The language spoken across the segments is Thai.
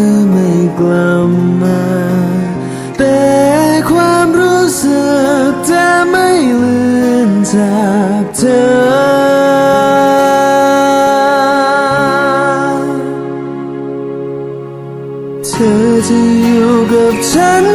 อไม่กลับมา แต่ความรู้สึกจะไม่ลืมจากเธอเธอจะอยู่กับฉัน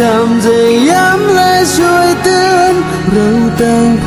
จำจะย้ำและช่วยเตือนเราต่าง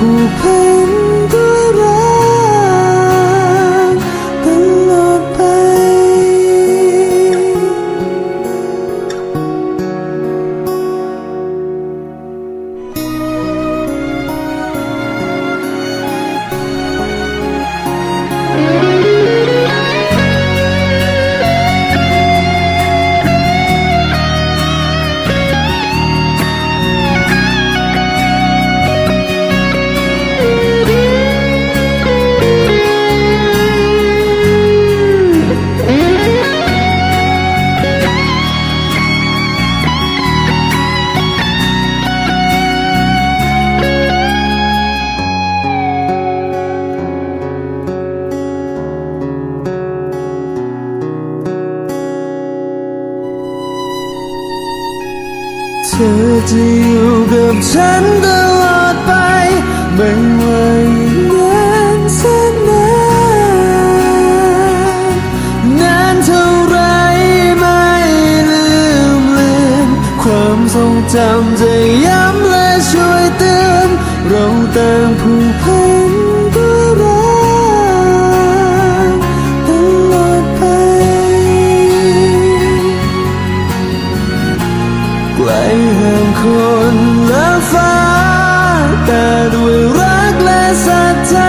เธอจะอยู่กับฉันตลอดไป ไม่ว่าเงินานแสนนานนานเท่าไรไม่ลืมเลือนความทรงจำจะย้ำและช่วยเตือนเราต่างผู คนและฟ้า แต่ด้วยรักและศรัทธา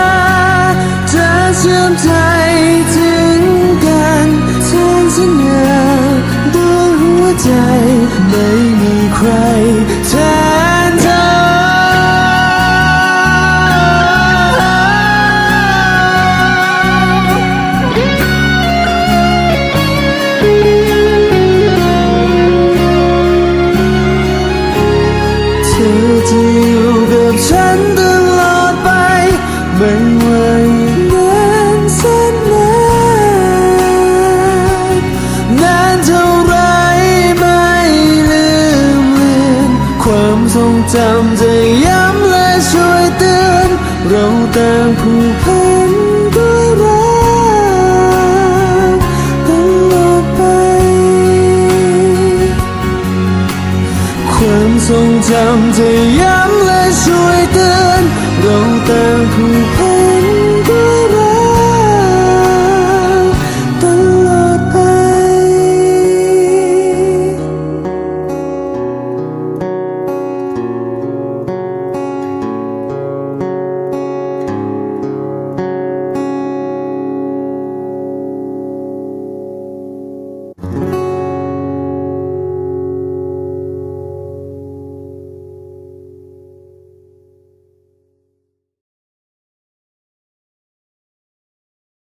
จะอยู่กับฉันตลอดไป ไม่ว่าอีกนานแสนนานนานเท่าไรไม่ลืมเลือนความทรงจำจะย้ำและช่วยเตือน เราต่างผูกพันด้วยรักตลอดไป ความทรงจำจะย้ำ